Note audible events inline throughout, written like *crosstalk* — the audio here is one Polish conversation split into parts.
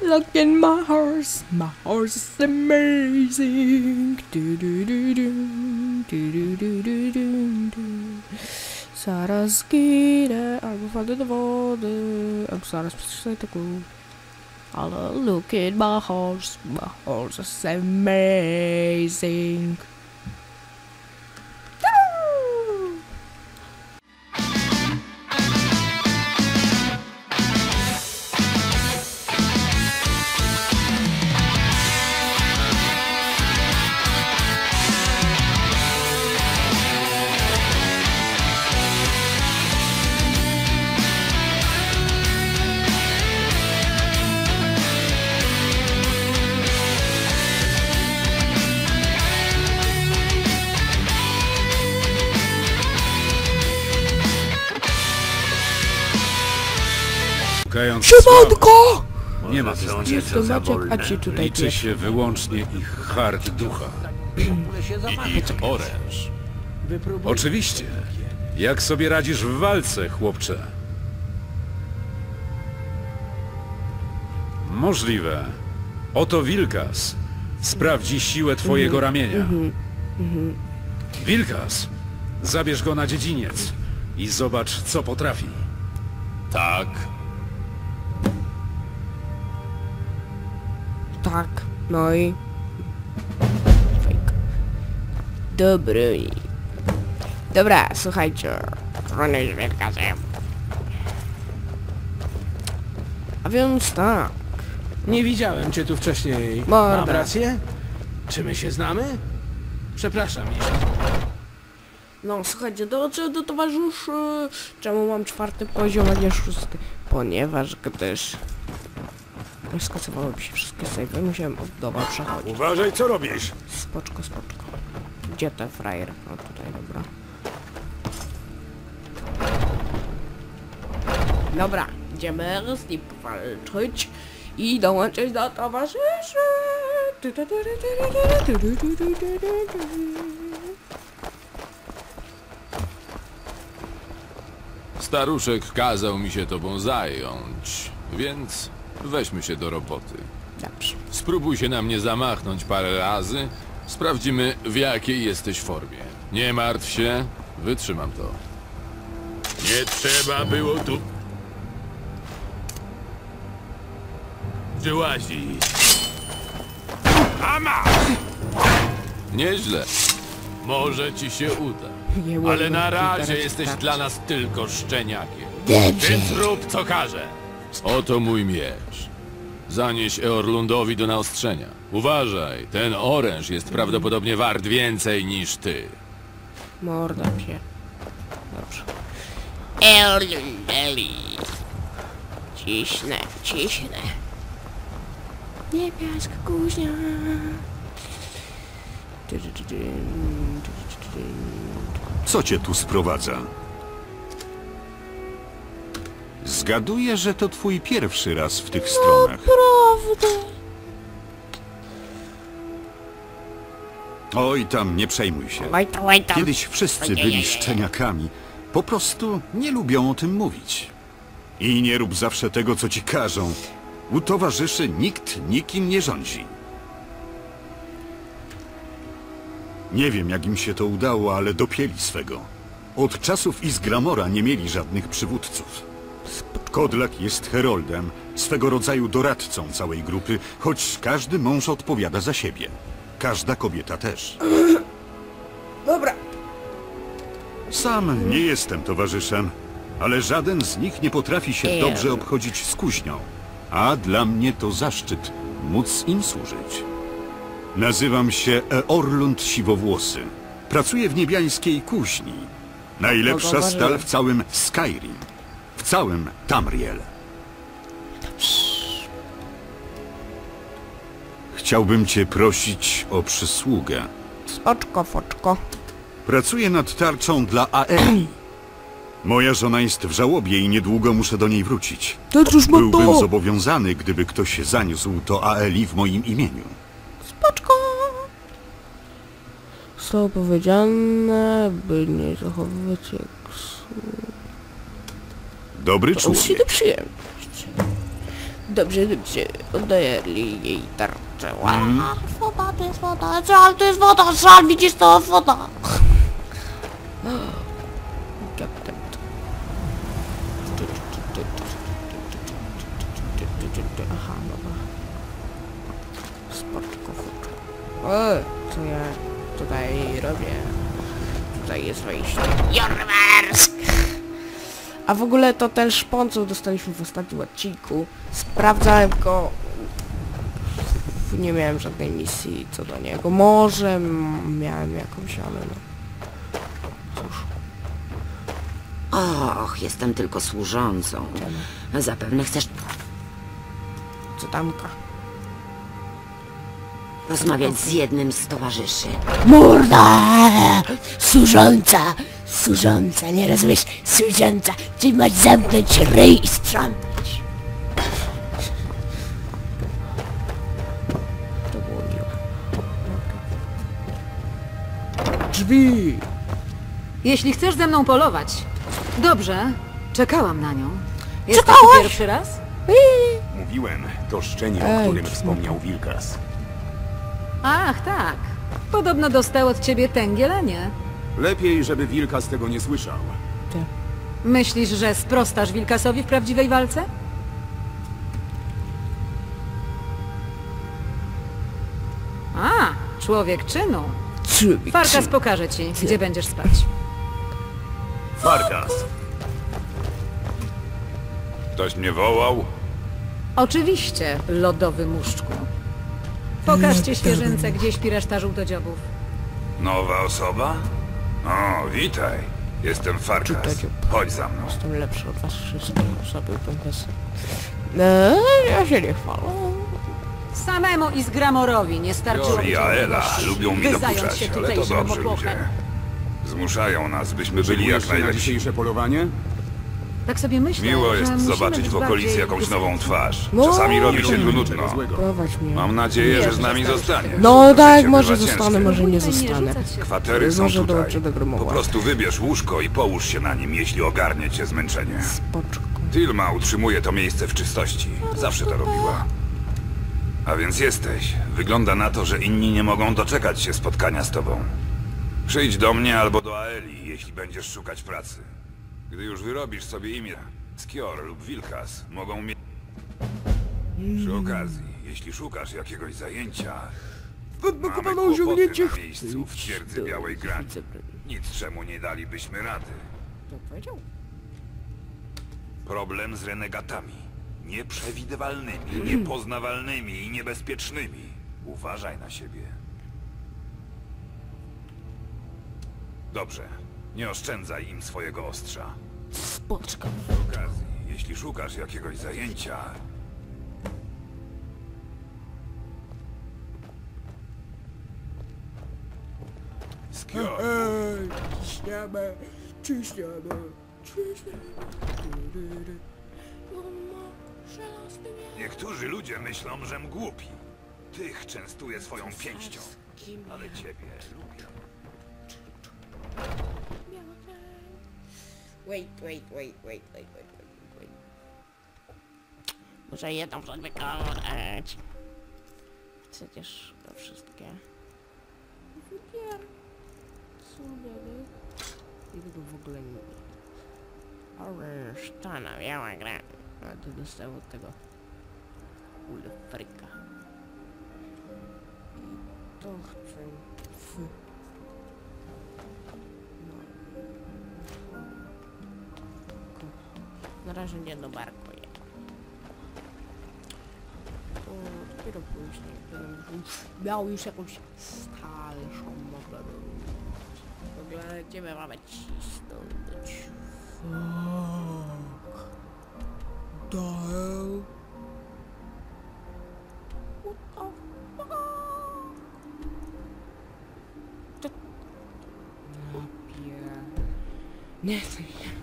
Look in my horse, my horse is amazing. Do do do do do do do do do do. Saraskida, overvallen de woorden. Ook Sarah's psychological. Alle look in my horse, my horse is amazing. Sław, nie ma co za Maciek, wolne. a ci tutaj Liczy pies. się wyłącznie ich hart ducha. I *clears throat* ich oręż. Oczywiście. Jak sobie radzisz w walce, chłopcze? Możliwe. Oto Wilkas. Sprawdzi siłę twojego ramienia. Wilkas, zabierz go na dziedziniec i zobacz, co potrafi. Tak. Tak, no i... Fake. Dobry. Dobra, słuchajcie. Rony z Wielkasem. A więc tak. Nie widziałem cię tu wcześniej. Morda. Mam rację? Czy my się znamy? Przepraszam, jeśli... No słuchajcie, dołączyłem do towarzyszy. Czemu mam czwarty poziom, a nie szósty? Ponieważ gdyż... Skasowały mi się wszystkie sejwy, musiałem od doła przechodzić. Uważaj, co robisz! Spoczko, spoczko. Gdzie ten frajer? No tutaj, dobra. Dobra, idziemy z nim walczyć i dołączyć do towarzyszy. Staruszek kazał mi się tobą zająć, więc weźmy się do roboty. Dobrze. Spróbuj się na mnie zamachnąć parę razy. Sprawdzimy, w jakiej jesteś formie. Nie martw się, wytrzymam to. Nie trzeba było tu... Wyłazić. Ama! Nieźle. Może ci się uda. Nie Ale na razie jesteś dla nas tylko szczeniakiem. Więc rób co każe. Oto mój miecz. Zanieś Eorlundowi do naostrzenia. Uważaj, ten oręż jest prawdopodobnie wart więcej niż ty. Morda się. Dobrze. Elundeli. Ciśnę, ciśnę. Niebieska kuźnia. Co cię tu sprowadza? Zgaduję, że to twój pierwszy raz w tych stronach. Prawda. Oj, tam nie przejmuj się. Oj oj. Kiedyś wszyscy byli szczeniakami. Po prostu nie lubią o tym mówić. I nie rób zawsze tego, co ci każą. U towarzyszy nikt nikim nie rządzi. Nie wiem, jak im się to udało, ale dopięli swego. Od czasów Izgramora nie mieli żadnych przywódców. Kodlak jest heroldem, swego rodzaju doradcą całej grupy, choć każdy mąż odpowiada za siebie. Każda kobieta też. *clears throat* Dobra. Sam nie jestem towarzyszem, ale żaden z nich nie potrafi się dobrze obchodzić z kuźnią. A dla mnie to zaszczyt móc im służyć. Nazywam się Eorlund Siwowłosy. Pracuję w niebiańskiej kuźni. Najlepsza stal w całym Skyrim. Całym Tamriel. Chciałbym cię prosić o przysługę. Oczko, foczko. Pracuję nad tarczą dla Aeli. *clears throat* Moja żona jest w żałobie i niedługo muszę do niej wrócić. To cóż ma Byłbym to? zobowiązany, gdyby ktoś zaniósł to Aeli w moim imieniu. Spoczko. Zostało powiedziane, by nie zachowywać jak... Dobry człowiek. do przyjemność. Dobrze, dobrze. Oddaję jej tarczę. Ła, Woda, to jest woda. Żal, to jest woda. Żal, widzisz, to jest woda. Kapten. Aha, dobra. Spoczko, fuczko. O, co ja tutaj robię? Tutaj jest wejście. Jorwers! A w ogóle to ten szpon, co dostaliśmy w ostatnim odcinku, sprawdzałem go... Nie miałem żadnej misji co do niego. Może miałem jakąś, ale no... Cóż, Och, jestem tylko służącą. Zapewne chcesz co tamka. rozmawiać z jednym z towarzyszy. Morda! Służąca! Służąca, nie rozumiesz? Służąca! Ty masz zamknąć ryj i strzątać! To było miłe. Drzwi! Jeśli chcesz ze mną polować, dobrze, czekałam na nią. Jesteś tu Czekałaś? pierwszy raz? Mówiłem, to szczenie, Ej, o którym wspomniał Wilkas. Ach, tak. Podobno dostał od ciebie tęgielenie. Lepiej, żeby Wilkas tego nie słyszał. Myślisz, że sprostasz Wilkasowi w prawdziwej walce? A, człowiek czynu. Człowiek Farkas pokaże ci, gdzie będziesz spać. Farkas! Ktoś mnie wołał? Oczywiście, lodowy muszczku. Pokażcie świeżynce, gdzie śpi reszta żółtodziobów. Nowa osoba? O, witaj. Jestem Farkas. Chodź za mną. Jestem lepszy od was wszystkich, sobie pomysł. No, ja się nie chwalę. Samemu i z Gramorowi nie starczyło Jori i Aela lubią mi dokuczać, się ale to dobrzy ludzie. Zmuszają nas, byśmy byli jak najlepsi. dzisiejsze polowanie? Tak sobie myślę, Miło że jest musimy zobaczyć być w okolicy bardziej jakąś nową twarz. No. Czasami robi się tu nudno. Prowadź mnie. Mam nadzieję, że z nami zostaniesz. No tak, może zostanę, może nie zostanę. Kwatery są Może tutaj. dołączę do gromowa. Po prostu wybierz łóżko i połóż się na nim, jeśli ogarnie cię zmęczenie. Spoczko. Tilma utrzymuje to miejsce w czystości. Zawsze to robiła. A więc jesteś. Wygląda na to, że inni nie mogą doczekać się spotkania z tobą. Przyjdź do mnie albo do Aeli, jeśli będziesz szukać pracy. Gdy już wyrobisz sobie imię, Skior lub Wilkas mogą mieć... Przy okazji, jeśli szukasz jakiegoś zajęcia, Odblokowane mamy kłopoty osiągnięcie. na miejscu w twierdzy Białej Grani. Nic czemu nie dalibyśmy rady. To powiedział? Problem z renegatami. Nieprzewidywalnymi, niepoznawalnymi i niebezpiecznymi. Uważaj na siebie. Dobrze. Nie oszczędzaj im swojego ostrza. Spoczko. Przy okazji, jeśli szukasz jakiegoś zajęcia... Skio, Ej, ciśniemy, ciśniemy, ciśniemy. niektórzy ludzie myślą, żem głupi. Tych częstuję swoją pięścią. Ale ciebie lubię. Wait, wait, wait, wait, wait, wait, wait, wait. Muszę jedną rzecz wykonać. Przecież to wszystkie. Wybier. Sumienie. I tego w ogóle nie Orange, sztana, biała gra. A to dostał od tego ulefryka. I to chcę w... razie nie dobarkuję. To dopiero później, będę już miał już jakąś starszą modelę. W ogóle gdzie my mamy cisnąć? Fuck. Napier... Nie, to nie.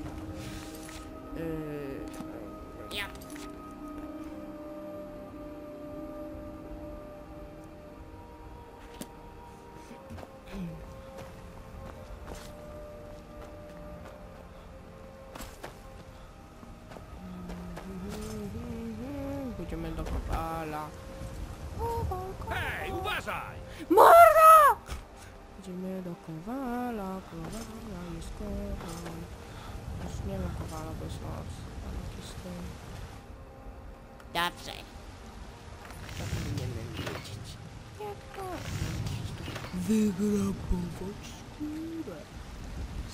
Już nie ma Kowala, bo jest noc. Tam jakiś ten... Dobrze. To powinienem wiedzieć. Jak to? Wygra powoć skórę.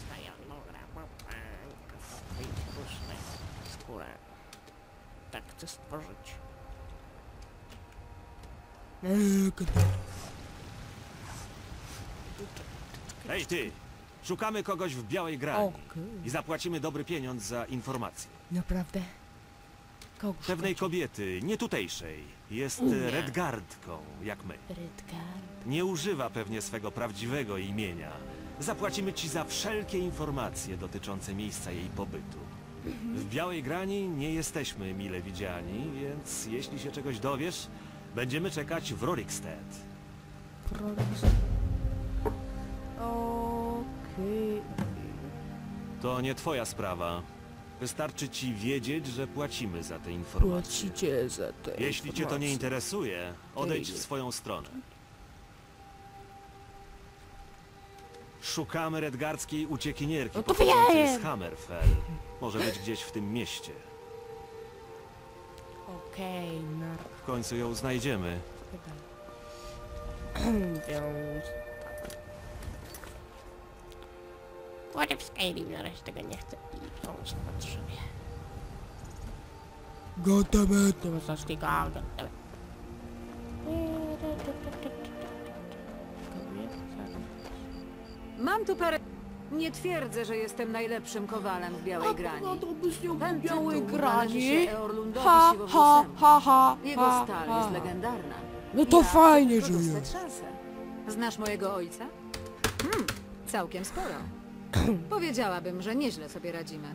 Stają gra wyjść puszczę skórę. Tak chcę stworzyć. Eee, Hej ty! Szukamy kogoś w Białej Grani Okej. i zapłacimy dobry pieniądz za informację. Naprawdę? Kogo Pewnej szukacie? kobiety, nie tutejszej, jest. Redgardką, jak my. Redgard. Nie używa pewnie swego prawdziwego imienia. Zapłacimy ci za wszelkie informacje dotyczące miejsca jej pobytu. W Białej Grani nie jesteśmy mile widziani, więc jeśli się czegoś dowiesz, będziemy czekać w Rorikstead. Prolis. Okej. To nie twoja sprawa. Wystarczy ci wiedzieć, że płacimy za te informacje. Płacicie za te Jeśli cię to nie informacje. interesuje, odejdź w swoją stronę. Szukamy redgardzkiej uciekinierki No to pochodzącej wiem. z Hammerfell. Może być gdzieś w tym mieście. Okej, nar... W końcu ją znajdziemy. Więc... *clears throat* Kładę w Skyrim, na razie tego nie chcę i pomóc potrzebuję. Gotowe! To zacznij go, gotowe. Mam tu parę... Nie twierdzę, że jestem najlepszym kowalem w Białej Grani. No to byś ją Ten w białej grani. się Ha, ha, ha, ha, Jego ha, stal ha. jest legendarna. No to Ja fajnie, że jest. Znasz mojego ojca? Hmm, całkiem sporo. Powiedziałabym, że nieźle sobie radzimy.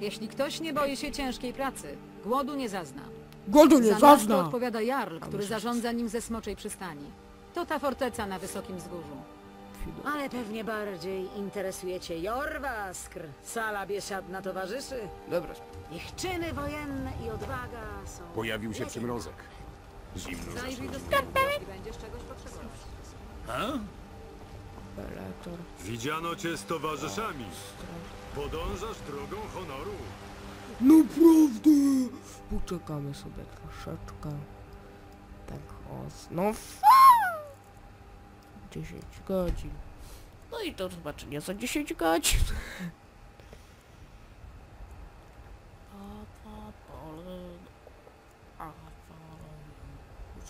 Jeśli ktoś nie boi się ciężkiej pracy, głodu nie zazna. Głodu nie Za miasto zazna! odpowiada Jarl, który zarządza nim ze Smoczej Przystani. To ta forteca na wysokim wzgórzu. Ale pewnie bardziej interesuje cię Jorwaskr, sala biesiadna towarzyszy. Dobra, Ich czyny wojenne i odwaga są... Pojawił się przymrozek. Zimno Zajrzyj do sklepu, jeśli będziesz czegoś potrzebować. Operator. Widziano cię z towarzyszami. Podążasz drogą honoru. Naprawdę! Poczekamy sobie troszeczkę. Tak o... No fa! 10 godzin. No i do zobaczenia za 10 godzin.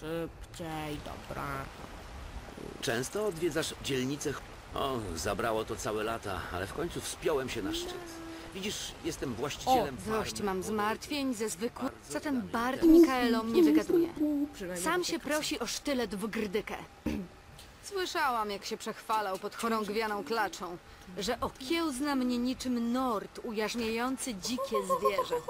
Szybciej, dobra. Często odwiedzasz dzielnicę. ch- O, zabrało to całe lata, ale w końcu wspiąłem się na szczyt. Widzisz, jestem właścicielem Dość farmy. mam zmartwień ze zwykłych... Co ten Bart temu. Mikaelom nie wygaduje? Sam się prosi o sztylet w grdykę. *clears throat* Słyszałam, jak się przechwalał pod chorągwianą klaczą, że okiełzna mnie niczym nord ujarzmiający dzikie zwierzę. *laughs*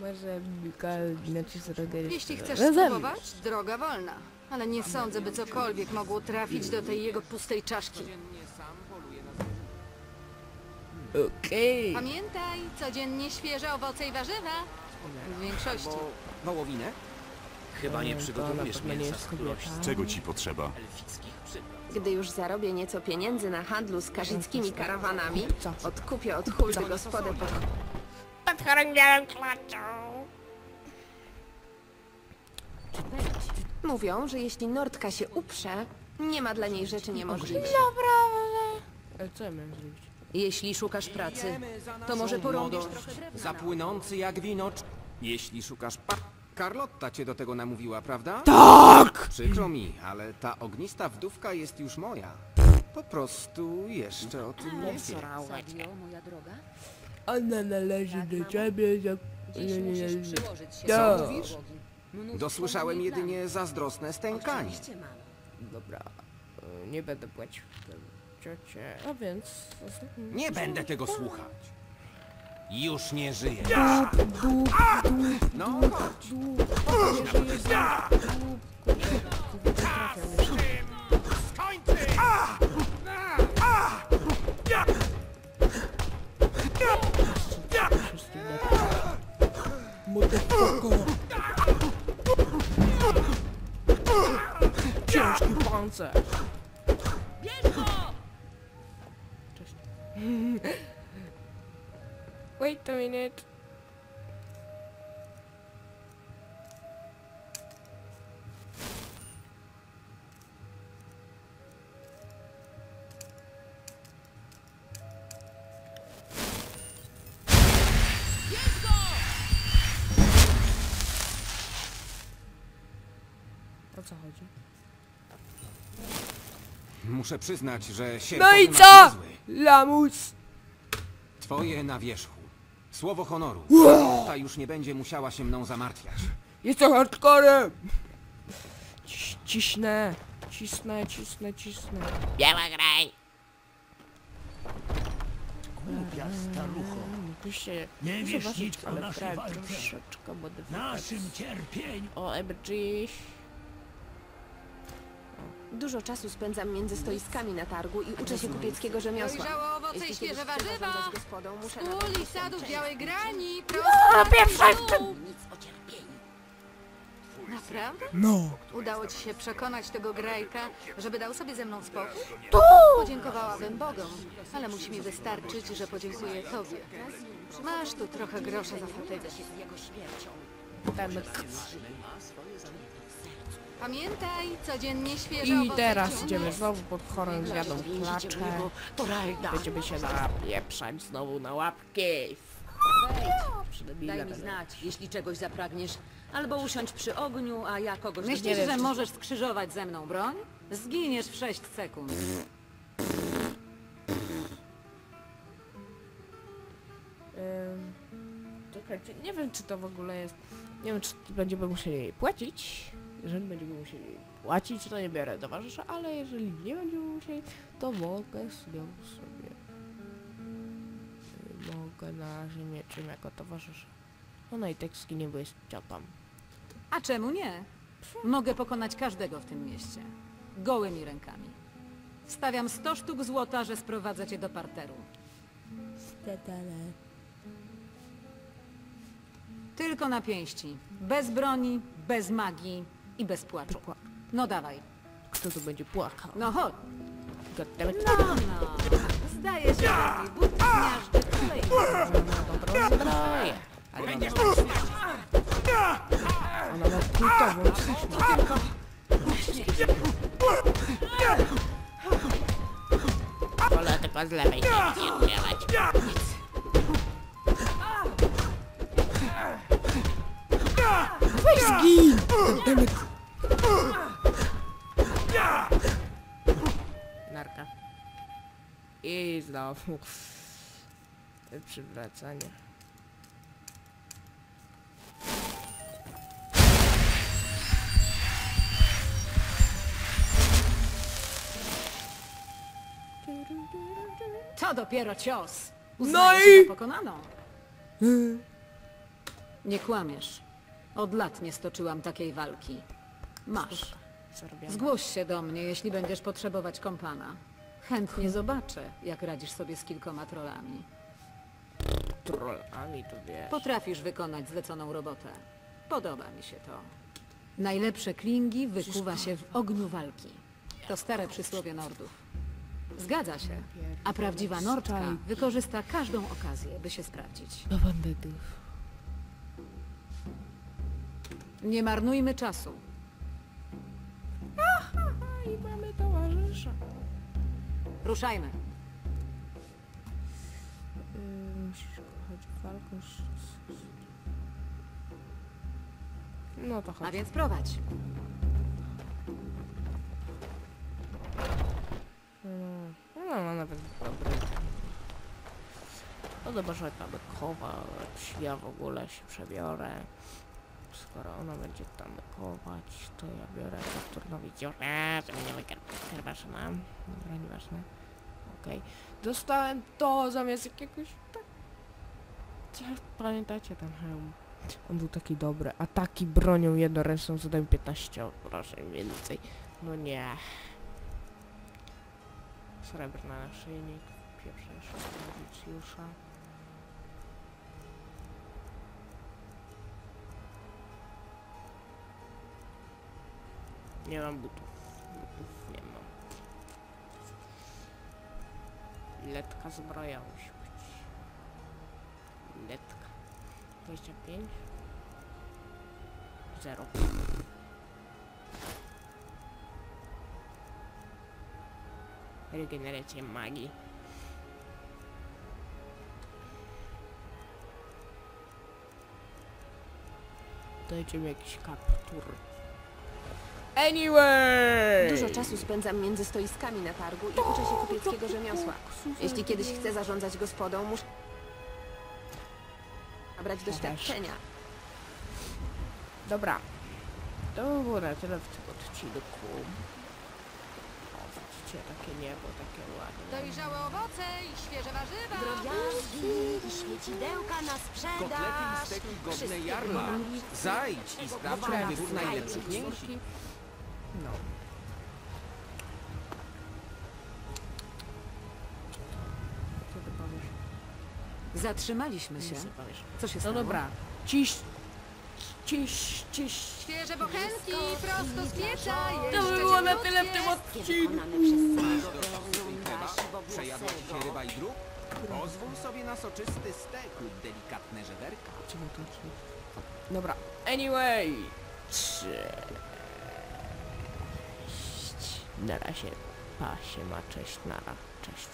Może Mikael inaczej zrobić. Jeśli chcesz spróbować, droga wolna. Ale nie sądzę, by cokolwiek mogło trafić do tej jego pustej czaszki. Okej. Pamiętaj, codziennie świeże owoce i warzywa. W większości. Wołowinę? Chyba nie nie mięsa z z Czego ci potrzeba? elfickich przypraw. Gdy już zarobię nieco pieniędzy na handlu z karzickimi karawanami, odkupię od huldy gospodę pod... Pod chorągiałem klaczą. Mówią, że jeśli Nordka się uprze, nie ma dla niej rzeczy niemożliwych. Naprawdę. Ale co ja miałem zrobić? Jeśli szukasz pracy, to może porąbisz trochę drewna. Zapłynący jak wino. Jeśli szukasz pa... Carlotta cię do tego namówiła, prawda? Tak! Przykro mi, ale ta ognista wdówka jest już moja. Po prostu jeszcze o tym nie wiem. Moja droga? Ona należy do ciebie za... Dziś Nie, nie, nie, musisz nie. przyłożyć się Co do mówisz? podłogi. Mnóstwo Dosłyszałem moich jedynie zazdrosne stękanie. Oczywiście. Dobra. e, Nie będę płacił tym ciocie. A więc... Nie będę tego słuchać. Już nie żyję. No chodź. O co chodzi? Muszę przyznać, że się No i co? Lamus! Twoje na wierzchu. Słowo honoru. Wow. Ta już nie będzie musiała się mną zamartwiać. Jestem hardcorem! Ciś, ciśnę, cisnę, cisnę, cisnę. Biała graj! Głupia starucho. Się, Nie wiesz nic o ale naszej walce. Naszym cierpień. OMG. Dużo czasu spędzam między stoiskami na targu i uczę się kupieckiego rzemiosła. Dojrzałe owoce Jeśli i świeże kiedyś chcę warzywa. zarządzać gospodą, muszę doświadczenie. białej grani, A, prosto pierwsza na dół. Naprawdę? No. Udało ci się przekonać tego Grejka, żeby dał sobie ze mną spokój? Tu! Podziękowałabym Bogom, ale musi mi wystarczyć, że podziękuję tobie. Masz tu trochę grosza za fatygę. Pamiętaj, codziennie świeże I teraz idziemy znowu pod chorem, zjadą klacze. Będziemy się napieprzać znowu na łapki. Daj mi znać, jeśli czegoś zapragniesz. Albo usiądź przy ogniu, a ja kogoś Myślisz, że możesz skrzyżować ze mną broń? Zginiesz w 6 sekund. Czekajcie, nie wiem czy to w ogóle jest... Nie wiem czy będziemy musieli jej płacić. Jeżeli będziemy musieli płacić, to nie biorę towarzysza, ale jeżeli nie będziemy musieli, to mogę z nią sobie... y, Mogę na razie mieć ją jako towarzysza. Ona i tak skinie, bo jest ciotą. A czemu nie? Mogę pokonać każdego w tym mieście. Gołymi rękami. Stawiam 100 sztuk złota, że sprowadzę cię do parteru. Tylko na pięści. Bez broni, bez magii i bez płaczu. No dawaj. Kto tu będzie płakał? No chodź. Goddammit. No, no. Zdaje się, że mój but zmiażdży kolej. Dobrą zbroję. Ale Będziesz Ona ma kultową Wolę tylko z lewej nie udzielać. Weź zgin! Goddammit. Narka. I znowu. Przywracanie. To dopiero cios. No Uznajesz, i- pokonano. Nie kłamiesz. Od lat nie stoczyłam takiej walki. Masz. Zrobione. Zgłoś się do mnie, jeśli będziesz potrzebować kompana. Chętnie zobaczę, jak radzisz sobie z kilkoma trollami. Trollami to wiesz. Potrafisz wykonać zleconą robotę. Podoba mi się to. Najlepsze klingi wykuwa się w ogniu walki. To stare przysłowie Nordów. Zgadza się. A prawdziwa Nordka wykorzysta każdą okazję, by się sprawdzić. Do bandytów. Nie marnujmy czasu. I mamy towarzysza. Ruszajmy. Yy, Musisz kochać z- No to chodź. A więc prowadź. Mm, No, no nawet dobry. No zobaczmy tam kować. Ja w ogóle się przebiorę. Skoro ona będzie tam kować, to ja biorę Saturnowi dziurę, żeby nie wykerbaszyna. Dobra, nieważne. Okej. Dostałem to zamiast jakiegoś... Tak... Pamiętacie ten hełm? On był taki dobry. Ataki bronią jednoręczną zadają 15 obrażeń więcej. No nie. Srebrny naszyjnik, pierwszy Lucjusza. Nie mam butów. Butów nie mam. Letka zbroja musi być. Letka. 25. Zero. Regeneracja magii. Dajcie mi jakiś kaptur. Anyway! Dużo czasu spędzam między stoiskami na targu i uczę się kupieckiego rzemiosła. Jeśli kiedyś chcę zarządzać gospodą, muszę nabrać doświadczenia. Dobra. To by było na tyle w tym odcinku. O, widzicie, takie niebo, takie ładne. Dojrzałe owoce i świeże warzywa. Drobiazgi i świecidełka na sprzedaż. Kotlety i steki godne jarma. Zajdź i sprawdź wybór najlepszych mięsi. No. Co ty powiesz? Zatrzymaliśmy się. Nic nie powiesz. Co się No stało? dobra. Ciś... Ciś... Ciś... Świeże bochenki prosto z pieca. To jeszcze by było na tyle w tym odcinku. Przejadła ci się ryba i drób? Pozwól sobie na soczysty stek lub delikatne żeberka. Czemu to ci? Dobra. Anyway. Cześć. Na razie. Pa się ma. Cześć. Nara. Cześć.